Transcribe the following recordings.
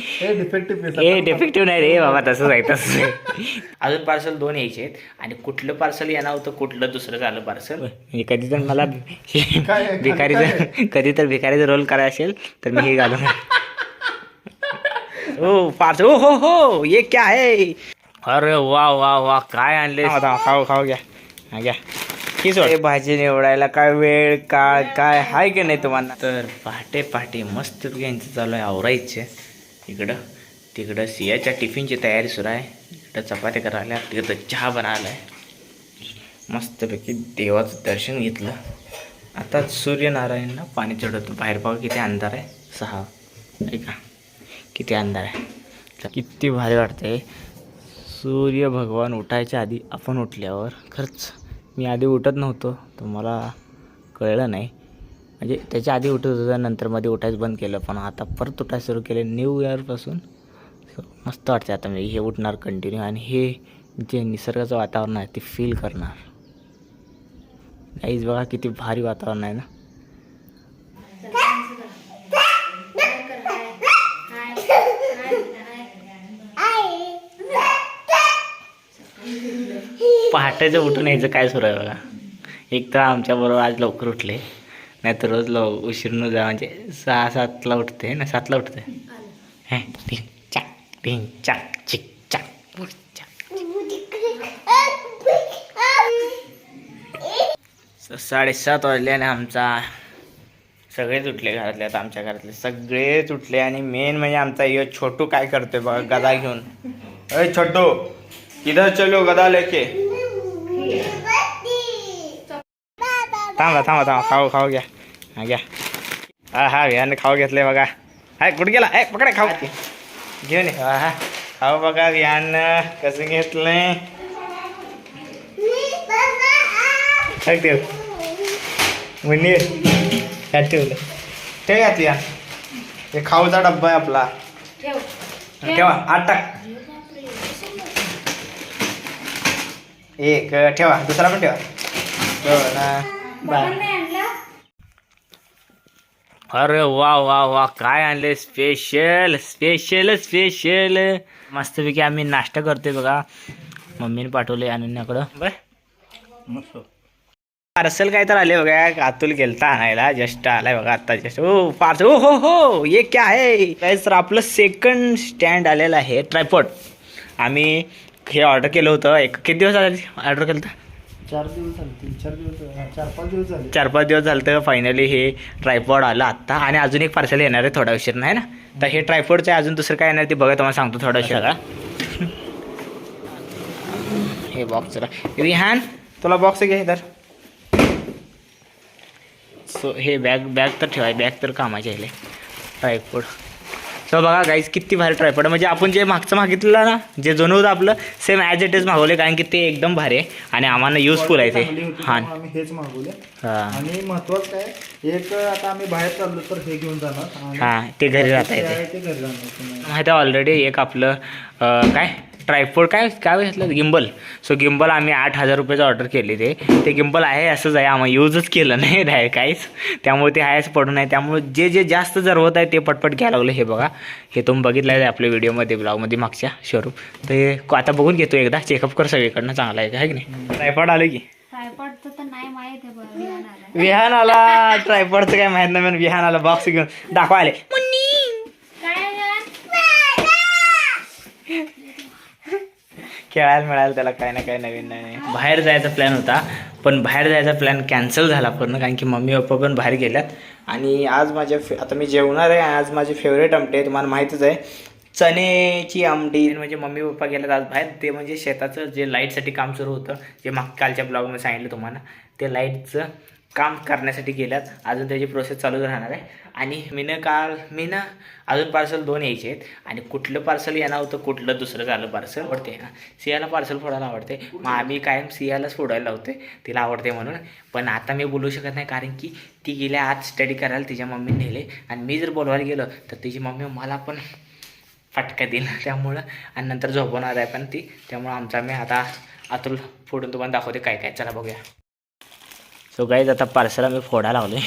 हे डिफेक्टिव्ह ए डिफेक्टिव्ह नाही रे बाबा तसंच आहे तसंच आहे. अजून पार्सल दोन यायचे आहेत आणि कुठलं पार्सल येणार होतं कुठलं दुसरं झालं पार्सल कधी तर मला काय आहे? भिकारीचं कधी तर भिकारीचं रोल करायचं असेल तर मी हे घालून ओ पार्सल ओ हो हो ये क्या है? अरे वा वा वा काय आणले खाऊ खाऊ घ्या. हा घ्या. ही सोड भाजी निवडायला काय वेळ काळ काय हाय की नाही तुम्हाला? तर पहाटे पहाटे मस्त यांचं चालू आहे आवरायचे. इकडं तिकडं सियाच्या टिफिनची तयारी सुरू आहे. इकडं चपात्या करायला तिकडं चहा बनायला आहे मस्तपैकी देवाचं दर्शन घेतलं. आता सूर्यनारायणला पाणी चढवतो. बाहेर पाहू किती अंधार आहे. सहा. ऐका किती अंधार आहे. तर किती भारी वाटते सूर्य भगवान उठायच्या आधी आपण उठल्यावर खरंच मी आधी उठत नव्हतो तर मला कळलं नाही. म्हणजे त्याच्या आधी उठत होतं नंतर मध्ये उठायचं बंद केलं. पण आता परत उठायला सुरू केले. न्यू इयरपासून मस्त वाटते आता. मी हे उठणार कंटिन्यू आणि हे जे निसर्गाचं वातावरण आहे ते फील करणार. नाहीच बघा किती भारी वातावरण आहे ना. पहाटेचं उठून यायचं काय सुरू आहे बघा. एक तर आमच्याबरोबर आज लवकर उठले. नाही तर रोज लव उशीरनं जा म्हणजे सहा सातला उठते ना? सातला उठते. हे? टिंग चाक टिंग चाक चिक चाक बुक, चाक. स- साडेसात वाजले आणि आमचा सगळेच उठले घरातले. आता आमच्या घरातले सगळेच उठले आणि मेन म्हणजे आमचा यो छोटू काय करतोय बघा गदा घेऊन. अय छोटू किधर चलो गदा लेके. थांबा थांबा थांबा. खाऊ खाऊ घ्या. हा घ्या. हा हा विहान खाऊ घेतले बघा. हाय कुठे गेला? ए पकडा खाऊ. घेऊन ये. हा खाऊ बघा विहान कसं घेतलंय. ठेव. मुन्नी ह्यात ठेवलं. ठेव यात या. हे खाऊचा डब्बा आहे आपला. ठेवा. आठ टाक. एक ठेवा. दुसरा पण ठेवा. दोन बाय अरे वा वा वा. काय आणले स्पेशल स्पेशल स्पेशल मस्तपैकी आम्ही नाश्ता करतोय बघा. मम्मीने पाठवले अनन्याकडं बर. पार्सल काय तर आले बघा. अतुल गेलता आणायला. जस्ट आलाय बघा आता. जस्ट ओ पार्सल. ओ हो हो. ये क्या आहे काय तर आपलं सेकंड स्टँड आलेलं आहे. ट्रायपॉड आम्ही हे ऑर्डर केलं होतं. एक किती दिवस आले ऑर्डर केलं होतं? चार दिवस झाले तीन चार दिवस चार पाच दिवस झाले. चार पाच दिवस झालं तर फायनली हे ट्रायपॉड आलं आत्ता. आणि अजून एक पार्सल येणार आहे थोडा उशीर नाही ना? तर हे ट्रायपॉडचं आहे अजून दुसरं काय येणार ते बघा तुम्हाला सांगतो थोडा उशीर का हे बॉक्सला रिहान तुला बॉक्स घे तर? सो हे बॅग बॅग तर ठेवाय बॅग तर कामाचे आहे ट्रायपॉड सो बघा गाईज किती भारी ट्रायपॉड म्हणजे आपण जे मागचं मागितलं ना जे जुनं होतं आपलं सेम ॲज इट इज मागवले कारण की ते एकदम भारी आहे आणि आम्हाला युजफुल आहे ते. हां. आम्ही हेच मागवले हां. आणि महत्वाचं काय एक आता आम्ही बाहेर चाललो तर हे घेऊन जाणार. हां ते घरी राहता येते. माहिती आहे ऑलरेडी एक आपलं काय? ट्रायपोड काय काय घेतलं? गिंबल सो गिंबल आम्ही आठ हजार रुपयाचं ऑर्डर केले ते. ते गिंबल आहे असंच आहे. आम्हाला यूजच केलं नाही डाय काहीच. त्यामुळे ते आहेच पडून आहे. त्यामुळे जे जे जास्त जर होत आहे ते पटपट घ्यायला लागलं. हे बघा. हे तुम्ही बघितलं आहे आपल्या व्हिडिओमध्ये ब्लॉगमध्ये मागच्या शोरूम तर हे आता बघून घेतो एकदा. चेकअप कर सगळीकडनं. चांगला आहे का? है की नाही? ट्रायपॉड आलं की? नाही आहे विहान आला ट्रायपॉडचं काय माहीत नाही. विहान आला. बॉक्स घेऊन दाखवा आले काय खेळायला मिळालं त्याला काय ना काय नवीन नवीन. बाहेर जायचा प्लॅन होता पण बाहेर जायचा प्लॅन कॅन्सल झाला पूर्ण कारण की मम्मी पप्पा पण बाहेर गेल्यात. आणि आज माझ्या फे आता मी जेवणार आहे आज माझे फेवरेट आमटे तुम्हाला माहीतच आहे. चण्याची आमटी म्हणजे मम्मी पप्पा गेल्यात आज बाहेर ते म्हणजे शेताचं जे लाईटसाठी काम सुरू होतं जे माग कालच्या ब्लॉगमध्ये सांगितलं तुम्हाला ते लाईटचं काम करण्यासाठी गेल्यात. अजून त्याची प्रोसेस चालूच राहणार आहे. आणि मीनं काल मीनं अजून पार्सल दोन यायचे आहेत. आणि कुठलं पार्सल येणार होतं कुठलं दुसरं झालं पार्सल आवडते. ना सियाला पार्सल फोडायला आवडते. मग आम्ही कायम सियालाच फोडायला लावते तिला आवडते म्हणून. पण आता मी बोलू शकत नाही कारण की ती गेल्या आज स्टडी करायला तिच्या मम्मीने नेले. आणि मी जर बोलवायला गेलो तर तिची मम्मी मला पण फटका देईल. त्यामुळं आणि नंतर झोपवणार आहे पण ती. त्यामुळं आमचा मी आता अतुल फोडून तुम्हाला दाखवते काय काय. चला बघूया. सो गाईज आता पार्सल आम्ही फोडायला लावले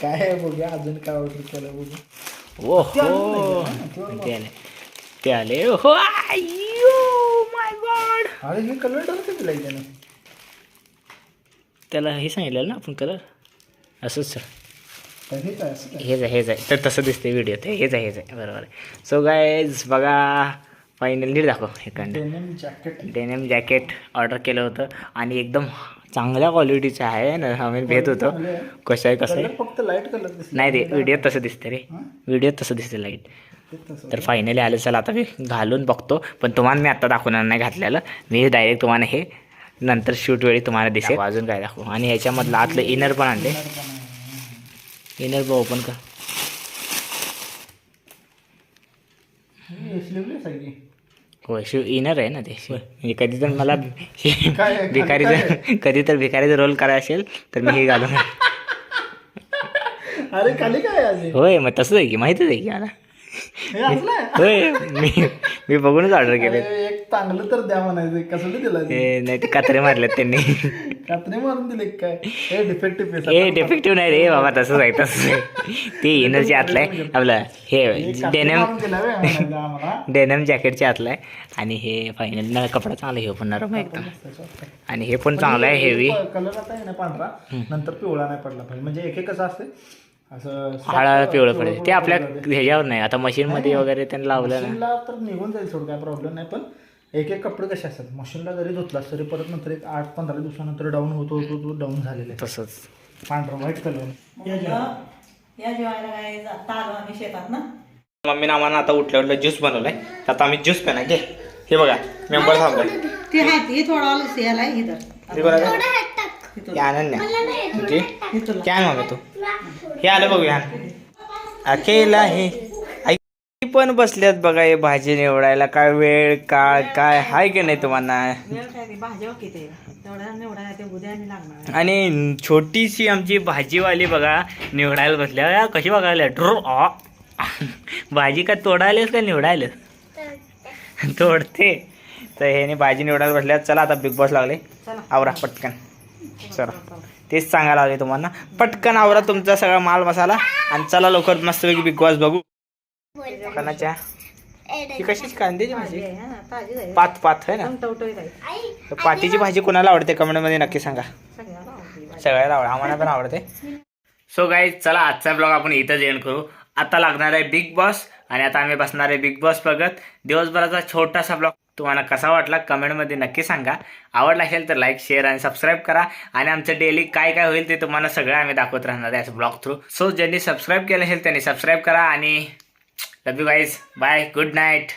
काय बघूया अजून काय ऑर्डर केलं बघू. ओ हो ते आले ते आले हो माय गॉड अरे हे कलर त्याने त्याला हे सांगितलं ना आपण कलर असंच सर हेच आहे? हेच आहे तर तसं दिसते व्हिडिओ ते. हेच आहे हेच आहे. बरोबर आहे. सो गायज बघा फायनल नीट दाखव हे Denim jacket. Denim jacket order केलं होतं आणि एकदम चांगल्या क्वालिटीचं आहे ना? आम्ही भेट होतो. कसं आहे. कसं आहे. फक्त लाइट कलर नाही रे व्हिडिओ तसं दिसते रे. हा? व्हिडिओ तसं दिसते लाइट. तर फायनली आलं चला आता मी घालून बघतो. पण तुम्हाला मी आता दाखवणार नाही घातलेलं. मी डायरेक्ट तुम्हाला हे नंतर शूट वेळी तुम्हाला दिसेल. अजून काय दाखवू? आणि ह्याच्यामधलं आतलं इनर पण आणले इनर पण ओपन कर. हे शिव इनर आहे ना ते. शिव म्हणजे कधी तर मला आहे? भिकारीचं कधी तर भिकारीचा रोल करायचा असेल तर मी हे घालून अरे खाली काय? होय मग तसंच आहे की माहितीच आहे की मला? होय मी मी बघूनच ऑर्डर केले एक चांगलं तर द्या म्हणायचं. कसं दिलं नाही ते कात्रे मारलेत त्यांनी. कात्री मारून दिले काय हे डिफेक्टिव्ह ए डिफेक्टिव्ह नाही रे बाबा तसंच आहे तसंच आहे ते इनरचे आतलं आहे आपलं हे डेनम डेनम जॅकेटचे आतलं आहे आणि हे फायनल ना कपडा चांगला हे पण नरम आहे एकदम आणि हे पण चांगलं आहे हेवी कलर आता आहे ना पांढरा नंतर पिवळा नाही पडला पाहिजे म्हणजे एक एक कसं असते असं हळा पिवळं पडेल ते आपल्या ह्याच्यावर नाही आता मशीनमध्ये वगैरे त्यांनी लावलं ना तर निघून जाईल सोड काय प्रॉब्लेम नाही पण एक एक कपडे कसे असतात? मशीनला जरी धुतलास तरी परत नंतर एक आठ पंधरा दिवसानंतर डाऊन होतो होतो तो डाऊन झालेला आहे. तसंच. पांढरा व्हाईट कलर या जेवायला काय जाता आलो आम्ही शेतात ना? मम्मीनं आम्हाला आता उठल्या उठल्या ज्यूस बनवलाय. तर आता आम्ही ज्यूस पेना घे. हे बघा मेंबर थांबलाय. ते आहे ते थोडा लस याला इथं हे कोणाचं? हे काय तू. हे आलं बघूया. अकेला हे पण बसल्यात बघा हे भाजी निवडायला. काय वेळ काळ काय हाय की नाही तुम्हाला? आणि लागणार. आणि छोटीशी आमची भाजीवाली बघा निवडायला बसल्या. कशी बघायला? ड्रो भाजी का तोडायलाच का निवडायला तोडते. तर ह्याने भाजी निवडायला बसल्या चला आता बिग बॉस लागले. चला. आवरा पटकन. चला. तेच सांगायला लागले तुम्हाला. पटकन आवरा तुमचा सगळा माल मसाला. आणि चला लवकर मस्तपैकी बिग बॉस बघू. कणाच्या ही कशीच कांद्याची भाजी? आहे ना, ताजी आहे पात पात आहे ना? तर पातीची भाजी कोणाला आवडते? कमेंटमध्ये नक्की सांगा. सगळ्याला आवड आम्हाला पण आवडते. सो गाईज चला आजचा ब्लॉग आपण इथं एंड करू. आता लागणार आहे बिग बॉस आणि आता आम्ही बसणार आहे बिग बॉस बघत. दिवसभराचा छोटासा ब्लॉग तुम्हाला कसा वाटला? कमेंटमध्ये नक्की सांगा. आवडला असेल तर लाईक शेअर आणि सबस्क्राईब करा. आणि आमचं डेली काय काय होईल ते तुम्हाला सगळं आम्ही दाखवत राहणार आहे ब्लॉग थ्रू सो ज्यांनी सबस्क्राईब केलं असेल त्यांनी सबस्क्राईब करा आणि love you guys bye good night